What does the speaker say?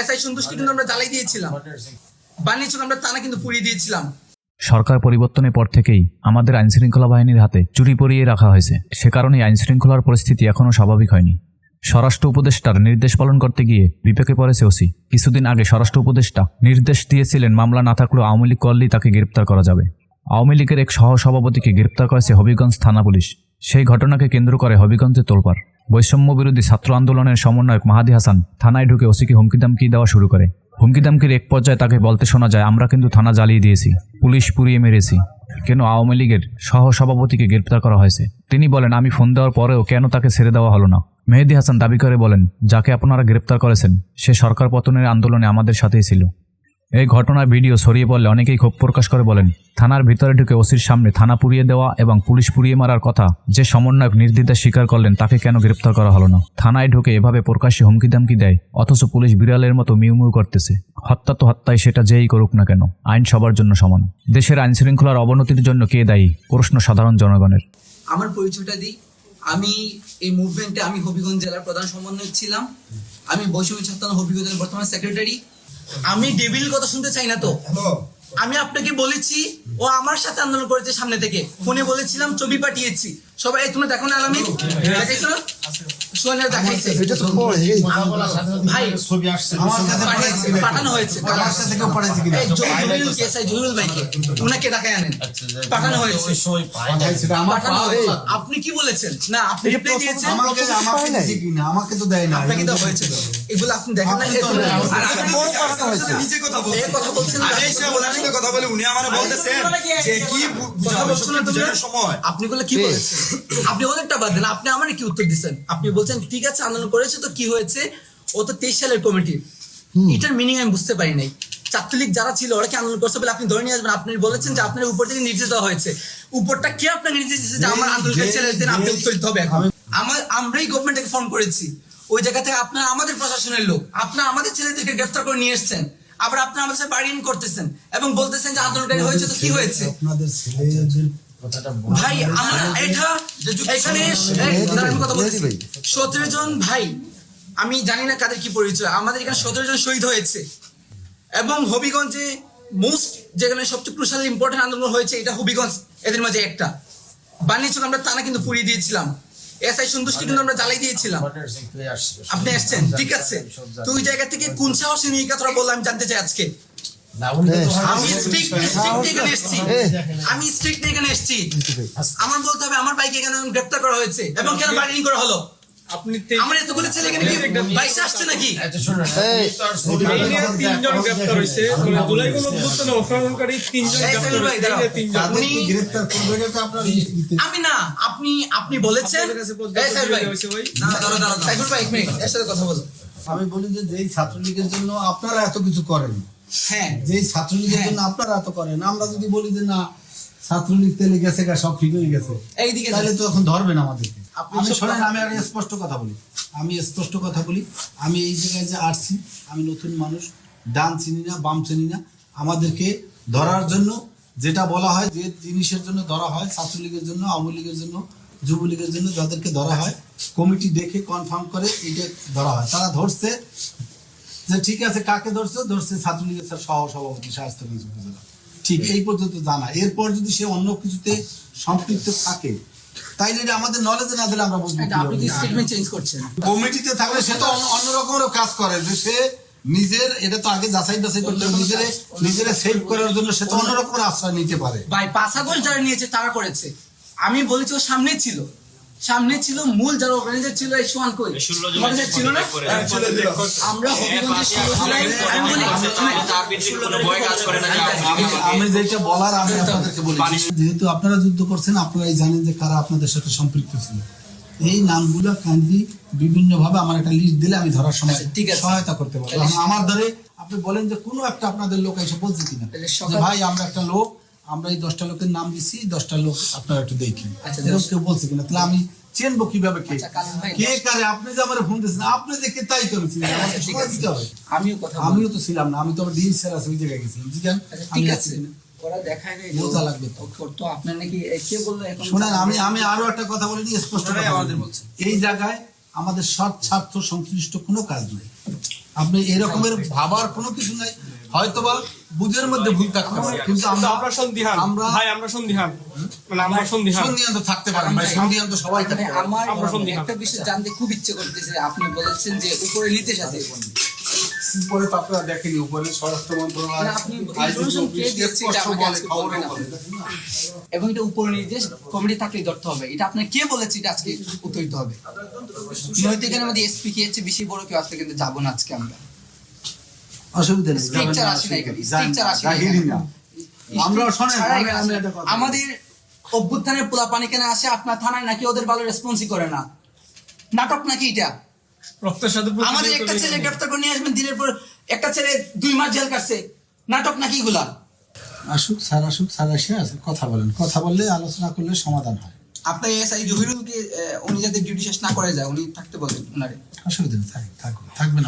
SI সন্তুষ্টি কিন্তু আমরা জ্বালাই দিয়েছিলাম। বানিয়েছিল আমরা কিন্তু পুড়িয়ে দিয়েছিলাম। সরকার পরিবর্তনের পর থেকেই আমাদের আইনশৃঙ্খলা বাহিনীর হাতে চুরি পরিয়ে রাখা হয়েছে। সে কারণে আইনশৃঙ্খলার পরিস্থিতি এখনও স্বাভাবিক হয়নি। স্বরাষ্ট্র উপদেষ্টার নির্দেশ পালন করতে গিয়ে বিপাকে পড়েছে ওসি। কিছুদিন আগে স্বরাষ্ট্র উপদেষ্টা নির্দেশ দিয়েছিলেন মামলা না থাকলেও আওয়ামী লীগ করলেই তাকে গ্রেপ্তার করা যাবে। আওয়ামী লীগের এক সহসভাপতিকে গ্রেপ্তার করেছে হবিগঞ্জ থানা পুলিশ। সেই ঘটনাকে কেন্দ্র করে হবিগঞ্জে তোলপাড়। বৈষম্য বিরোধী ছাত্র আন্দোলনের সমন্বয়ক মাহাদি হাসান থানায় ঢুকে ওসিকে হুমকিদামকি দেওয়া শুরু করে। হুমকিদামকির এক পর্যায়ে তাকে বলতে শোনা যায়, আমরা কিন্তু থানা জ্বালিয়ে দিয়েছি, পুলিশ পুড়িয়ে মেরেছি। কেন আওয়ামী লীগের সহসভাপতিকে গ্রেপ্তার করা হয়েছে? তিনি বলেন, আমি ফোন দেওয়ার পরেও কেন তাকে ছেড়ে দেওয়া হলো না? মেহেদি হাসান দাবি করে বলেন, যাকে আপনারা গ্রেপ্তার করেছেন, সে সরকার পতনের আন্দোলনে আমাদের সাথেই ছিল। এই ঘটনার ভিডিও ছড়িয়ে পড়লে অনেকেই ক্ষোভ প্রকাশ করে বলেন, থানার ভিতরে ঢুকে ওসির সামনে থানা পুড়িয়ে দেওয়া এবং পুলিশ পুড়িয়ে মারার কথা, যে সমন্বয়ক নির্দ্বিধায় স্বীকার করলেন তাকে কেন গ্রেপ্তার করা হলো না। থানায় ঢুকে এভাবে প্রকাশ্যে হুমকি দামকি দেয়, অথচ পুলিশ বিড়ালের মতো মিউ মিউ করতেছে। হত্যা তো হত্যায় সেটা যেই করুক না কেন, আইন সবার জন্য সমান। দেশের আইন শৃঙ্খলার অবনতির জন্য কে দায়ী? প্রশ্ন সাধারণ জনগণের। আমার পরিচয়টা দিই। আমি এই মুভমেন্টে আমি হবিগঞ্জ জেলার প্রধান সমন্বয়ক ছিলাম। আমি বৈষম্য ছাত্র হবিগঞ্জের বর্তমান সেক্রেটারি আমি ডেভিল কথা শুনতে চাই না তো। আমি আপনাকে বলেছি ও আমার সাথে আন্দোলন করেছে সামনে থেকে। ফোনে বলেছিলাম ছবি পাঠিয়েছি। সবাই তোমরা দেখো না তো ভাই পাঠানো হয়েছে। ওনাকে ডাকায় আনেন। পাঠানো হয়েছে। পাওয়া হয়েছে। এই। আপনি কি বলেছেন? না আপনি দিয়েছেন। আমাকে তো দেয় না। আপনাকে দেওয়া হয়েছে। এগুলো আপনি দেখেন না এগুলো- আর আপনি কোন পাঠানো হয়েছে? নিজে কথা এই বলছেন কথা বলছেন ওনার সাথে কথা বলে উনি আমারে বলতেছেন যে কি সময়। আপনি বলে কি বলেছেন? আপনি ওদেরটা বাদ দেন। আপনি আমার কি উত্তর দিচ্ছেন? আপনি বলছেন ঠিক আছে আন্দোলন করেছে তো কি হয়েছে? ও তো তেইশ সালের কমিটি। এটার মিনিং আমি বুঝতে পারি নাই। ছাত্রলীগ যারা ছিল ওরা কি আন্দোলন করছে বলে আপনি ধরে নিয়ে আসবেন? আপনি বলেছেন যে আপনার উপর থেকে নির্দেশ দেওয়া হয়েছে। উপরটা কে আপনাকে নির্দেশ দিয়েছে যে আমার ছেড়ে দিন আপনি দিতে হবে এখন। আমার আমরাই গভর্নমেন্টকে ফোন করেছি। ওই জায়গা থেকে আপনারা আমাদের প্রশাসনের লোক আপনারা আমাদের ছেলেদেরকে গ্রেফতার করে নিয়ে এসেছেন আবার আপনারা আমাদের সাথে বার্গেন করতেছেন এবং বলতেছেন যে আন্দোলনকারী হয়েছে তো কি হয়েছে? আপনাদের ছেলেদের ভাই আমার এটা এখানে কথা বলতেছি। ভাই। সতেরো জন ভাই আমি জানি না কাদের কি পরিচয় আমাদের এখানে সতেরো জন শহীদ হয়েছে। এবং হবিগঞ্জে মোস্ট যেখানে সবচেয়ে ক্রুশাল ইম্পর্টেন্ট আন্দোলন হয়েছে এটা হবিগঞ্জ এদের মাঝে একটা। বানিয়েছিল আমরা টানা কিন্তু পুড়িয়ে দিয়েছিলাম। এসআই সন্তুষ্টি কিন্তু আমরা জ্বালাই দিয়েছিলাম। আপনি আসছেন, ঠিক আছে। তো ওই জায়গা থেকে কোন সাহসী নিয়ে কথাটা বললাম জানতে চাই আজকে? আমি এখানে এসেছি। আমার বলতে হবে, আমার বাইকে এখানে গ্রেপ্তার করা হয়েছে। এবং কেন বার্গেনিং করা হলো? আপনি আমার এতগুলো ছেলে এখানে কি বাইসে আসছে নাকি? শুনুন, এই, তো আর ছবি এই নিয়ে দেখানো তিনজন গ্রেপ্তার হয়েছে জুলাই গণঅভ্যুত্থানে অংশগ্রহণকারী তিনজন গ্রেপ্তার হয়েছে এই দাঁড়াও। নিয়ে তিনজন উনি তাদেরকে গ্রেফতার এটা আপনার আমি না আপনি আপনি বলেছেন। আপনাদের কাছে পর্যাপ্ত এই সাইফুল ভাই ভিডিও হয়েছে ভাই। না দাঁড়াও দাঁড়াও সাইফুল ভাই এক মিনিট এর সাথে কথা বলো। আমি বলি যে যেই ছাত্রলীগের জন্য আপনারা এত কিছু করেন হ্যাঁ। যেই ছাত্রলীগের হ্যাঁ। জন্য আপনারা এত করেন আমরা যদি বলি যে না ছাত্রলীগ তেলে গেছে সব ঠিক হয়ে গেছে এইদিকে তাহলে তো এখন ধরবেন আমাদেরকে। আমি সব শোনেন কথা- আমি আর স্পষ্ট কথা বলি। আমি স্পষ্ট কথা বলি। আমি এই জায়গায় যে আসছি আমি নতুন মানুষ ডান চিনি না বাম চিনি না। আমাদেরকে ধরার জন্য যেটা বলা হয় যে জিনিসের জন্য ধরা হয় ছাত্রলীগের জন্য আওয়ামী লীগের জন্য যুবলীগের জন্য যাদেরকে ধরা হয় কমিটি দেখে কনফার্ম করে এটা ধরা হয়। তারা ধরছে যে ঠিক আছে কাকে ধরছে? ধরছে ছাত্রলীগের স্যার সহ সভাপতি উপজেলা ঠিক। এই পর্যন্ত জানা। এরপর যদি সে অন্য কিছুতে সম্পৃক্ত থাকে তাইলে যদি আমাদের নলেজ না দিলে আমরা বুঝব আপনি কি স্টেটমেন্ট চেঞ্জ করছেন। কমিটিতে থাকলে সে তো অন্য- অন্য কাজ করে যে সে নিজের এটা তো আগে যাচাই বাছাই করতে নিজের নিজের সেভ করার জন্য সে তো অন্য আশ্রয় নিতে পারে। ভাই পাঁচ আগস্ট যারা নিয়েছে তারা করেছে। আমি বলেছি ও সামনে ছিল। সামনে ছিল মূল যারা অর্গানাইজার ছিল এই সোয়ান কই? অর্গানাইজার ছিল না? আমরা ষোলো জুলাই আমি বলি আমি আমি যেটা বলার আমি আপনাদেরকে বলি যেহেতু আপনারা যুদ্ধ করছেন আপনারাই জানেন যে কারা আপনাদের সাথে সম্পৃক্ত ছিল। এই নামগুলো কাইন্ডলি বিভিন্ন ভাবে আমার একটা লিস্ট দিলে আমি ধরার সময় আচ্ছা, ঠিক আছে। সহায়তা করতে পারব। আমার ধরে আপনি বলেন যে কোনো একটা আপনাদের লোক এসে বলছে কিনা? ভাই আমরা একটা লোক আমরা এই দশটা লোকের নাম দিচ্ছি দশটা লোক আপনারা একটু দেখেন। আচ্ছা, কেউ বলছে কিনা তাহলে আমি চিনবো কীভাবে কে আচ্ছা, কে কারে আপনি যে আমার ফোন দিয়েছেন আপনি যে কে তাই করেছিলেন আচ্ছা, আমিও কথা আমিও তো ছিলাম না আমি তো ডিএস স্যার আছে ওই জায়গায় গেছিলাম ঠিক আছে ওরা দেখায় নাই বোঝা লাগবে তো। তো তো আপনার নাকি কে বলল শোনেন আমি আমি আরও একটা কথা বলে স্পষ্ট ওনারাই আমাদের বলি। বলছে। এই জায়গায় আমাদের স্বার্থ স্বার্থ সংশ্লিষ্ট কোনো কাজ নেই। আপনি এরকমের ভাবার কোনো কিছু নাই। হয়তোবা বুঝের মধ্যে ভুল থাকতে পারে। কিন্তু আমরা আমরা সন্দিহান আমরা ভাই আমরা সন্দিহান মানে আমরা সন্দিহান সন্ধিয়ান তো থাকতে পারেন ভাই সন্ধিয়ান তো সবাই থাকতে পারে। আমার আমরা সন্দিহান। একটা বিষয় জানতে খুব ইচ্ছে করতেছে আপনি বলেছেন যে উপরে নির্দেশ আছে উপরে তো আপনারা দেখেনি উপরে স্বরাষ্ট্র মন্ত্রণালয় মানে আজকে। এবং এটা উপরে নির্দেশ কমিটি থাকলে ধরতে হবে। এটা আপনার কে বলেছে এটা আজকে উত্তর দিতে হবে? নয়তো এখানে আমাদের এসপি কে হচ্ছে বেশি বড় কেউ আসলে কিন্তু যাব না আজকে আমরা। অসুবিধা নেই। আসে না এখানে, আসে না। আমরা শোনেন আমি একটা কথা আমাদের অভ্যুত্থানের পোলা পানি কেন আসে আপনার থানায় নাকি ওদের ভালো রেসপন্সই করে না? নাটক নাকি এটা? আমাদের একটা ছেলে গ্রেফতার করে নিয়ে আসবেন দিনের পর একটা ছেলে দুই মাস জেল কাটছে। নাটক নাকি এগুলা? আসুক স্যার আসুক স্যার এসে আছে, কথা বলেন। কথা বললে আলোচনা করলে সমাধান হয়। আপনার এসআই জহিরুলকে উনি যাতে ডিউটি শেষ না করে যায় উনি থাকতে বলেন ওনারে। অসুবিধা নেই থাক- থাকবে থাকবেন